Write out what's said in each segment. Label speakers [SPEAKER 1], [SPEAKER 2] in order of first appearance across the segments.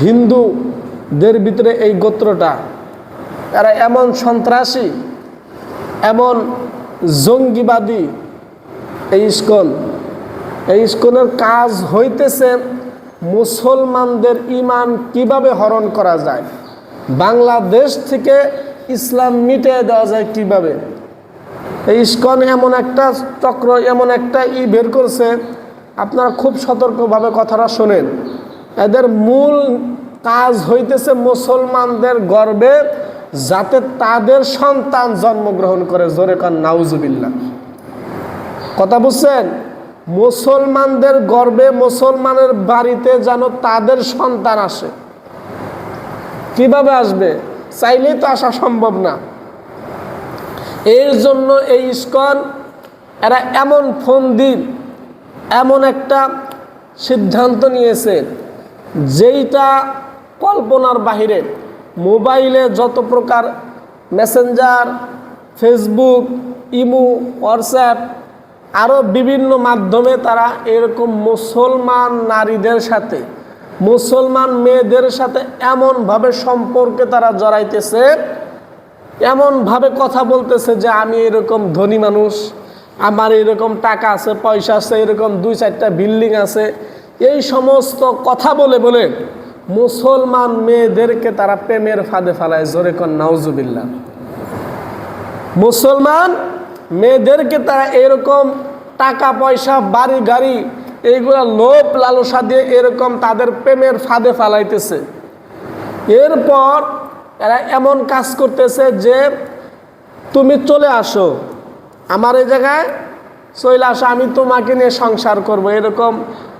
[SPEAKER 1] হিন্দুদের ভিতরে এই গোত্রটা, এরা এমন সন্ত্রাসী, এমন জঙ্গিবাদী। এই ইস্কন, এই ইস্কনের কাজ হইতেছে মুসলমানদের ইমান কীভাবে হরণ করা যায়? বাংলাদেশ থেকে ইসলাম মিটিয়ে দেওয়া যায় কীভাবে? এই ইস্কন এমন একটা চক্র, এমন একটা ই বের করছে। আপনারা খুব সতর্কভাবে কথাটা শোনেন। এদের মূল কাজ হইতেছে মুসলমানদের গর্বে যাতে তাদের সন্তান জন্মগ্রহণ করে। জোরে কান নাউজুবিল্লা কথা বুঝছেন? মুসলমানদের গর্বে মুসলমানের বাড়িতে যেন তাদের সন্তান আসে। কীভাবে আসবে? চাইলেই তো আসা সম্ভব না। এর জন্য এই ইস্কন, এরা এমন ফন্দি এমন একটা সিদ্ধান্ত নিয়েছে। যেইটা কল্পনার বাহিরে, মোবাইলে যত প্রকার মেসেঞ্জার, ফেসবুক, ইমু, হোয়াটসঅ্যাপ আরও বিভিন্ন মাধ্যমে তারা এরকম মুসলমান নারীদের সাথে, মুসলমান মেয়েদের সাথে এমনভাবে সম্পর্কে তারা জড়াইতেছে, এমনভাবে কথা বলতেছে যে আমি এরকম ধনী মানুষ, আমার এরকম টাকা আছে, পয়সা আছে, এরকম দুই চারটা বিল্ডিং আছে এই সমস্ত কথা বলে বলে মুসলমান মেয়েদেরকে তারা প্রেমের ফাঁদে ফেলায়, জোরে কন নাউজুবিল্লা মুসলমান মেয়েদেরকে তারা এরকম টাকা পয়সা, বাড়ি গাড়ি, এইগুলা লোভ লালসা দিয়ে এরকম তাদের প্রেমের ফাঁদে ফালাইতেছে। এরপর এরা এমন কাজ করতেছে যে তুমি চলে আসো, আমার এই জায়গায় চলে আসো, আমি তোমাকে নিয়ে সংসার করব, এরকম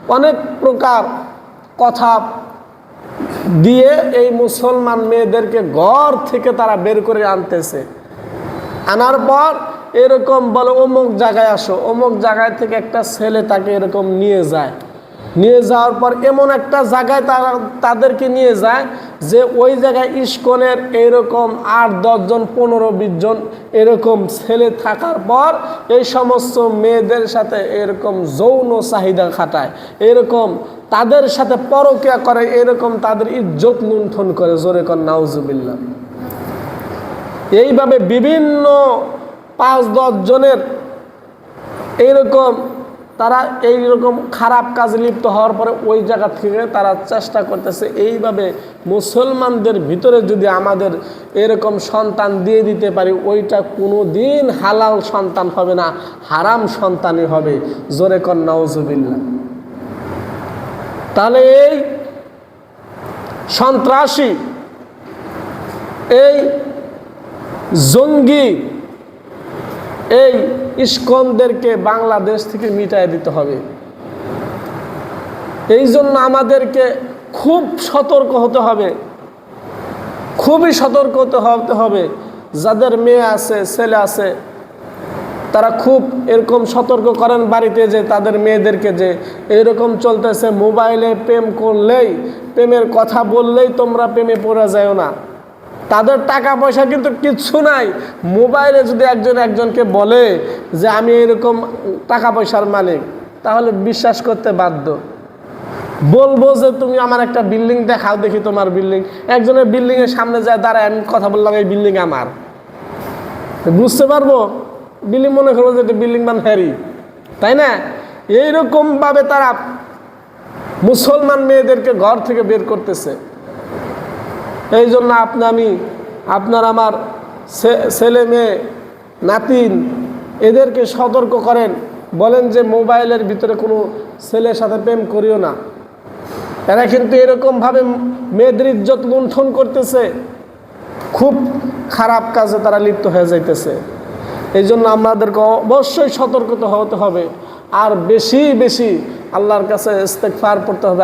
[SPEAKER 1] অনেক প্রকার কথা দিয়ে এই মুসলমান মেয়েদেরকে ঘর থেকে তারা বের করে আনতেছে। আনার পর এরকম বলে, অমুক জায়গায় আসো। অমুক জায়গায় থেকে একটা ছেলে তাকে এরকম নিয়ে যায়। নিয়ে যাওয়ার পর এমন একটা জায়গায় তারা, তাদেরকে নিয়ে যায় যে ওই জায়গায় ইস্কনের এরকম আট দশজন পনেরো, বিশ জন এরকম ছেলে থাকার পর এই সমস্ত মেয়েদের সাথে এরকম যৌন চাহিদা খাটায়, এরকম তাদের সাথে পরকিয়া করে, এরকম তাদের ইজ্জত লুণ্ঠন করে, জোরে কর নাউজুবিল্লা এইভাবে বিভিন্ন পাঁচ, দশ জনের এইরকম তারা এইরকম খারাপ কাজে লিপ্ত হওয়ার পরে ওই জায়গা থেকে তারা চেষ্টা করতেছে এইভাবে মুসলমানদের ভিতরে যদি আমাদের এরকম সন্তান দিয়ে দিতে পারি, ওইটা কোনো দিন হালাল সন্তান হবে না, হারাম সন্তানই হবে। জোরে কর তাহলে এই সন্ত্রাসী, এই জঙ্গি এই ইস্কনদেরকে বাংলাদেশ থেকে মিটাই দিতে হবে। এই জন্য আমাদেরকে খুব সতর্ক হতে হবে। খুবই সতর্ক হতে হবে। যাদের মেয়ে আছে, ছেলে আছে, তারা খুব এরকম সতর্ক করেন বাড়িতে যে তাদের মেয়েদেরকে যে এরকম চলতেছে। মোবাইলে প্রেম করলেই, প্রেমের কথা বললেই তোমরা প্রেমে পড়ে যাও না। তাদের টাকা পয়সা কিন্তু কিচ্ছু নাই। মোবাইলে যদি একজন একজনকে বলে যে আমি এরকম টাকা পয়সার মালিক, তাহলে বিশ্বাস করতে বাধ্য। বলব যে তুমি আমার একটা বিল্ডিং দেখাও, দেখি তোমার বিল্ডিং। একজনের বিল্ডিংয়ের সামনে যায়, দাঁড়ায়, আমি কথা বললাম, এই বিল্ডিং আমার। বুঝতে পারব? বিল্ডিং মনে করব যে বিল্ডিং মান হ্যারি তাই না? এইরকমভাবে তারা মুসলমান মেয়েদেরকে ঘর থেকে বের করতেছে। এই জন্য আপনি আমি, আপনার আমার ছেলে মেয়ে, নাতিন, এদেরকে সতর্ক করেন। বলেন যে মোবাইলের ভিতরে কোনো ছেলের সাথে প্রেম করিও না। এরা কিন্তু এরকমভাবে মেয়েদের ইজ্জত লুণ্ঠন করতেছে। খুব খারাপ কাজে তারা লিপ্ত হয়ে যাইতেছে। এই জন্য আমাদেরকে অবশ্যই সতর্কতা হতে হবে। আর বেশি বেশি আল্লাহর কাছে ইস্তেকফার পড়তে হবে।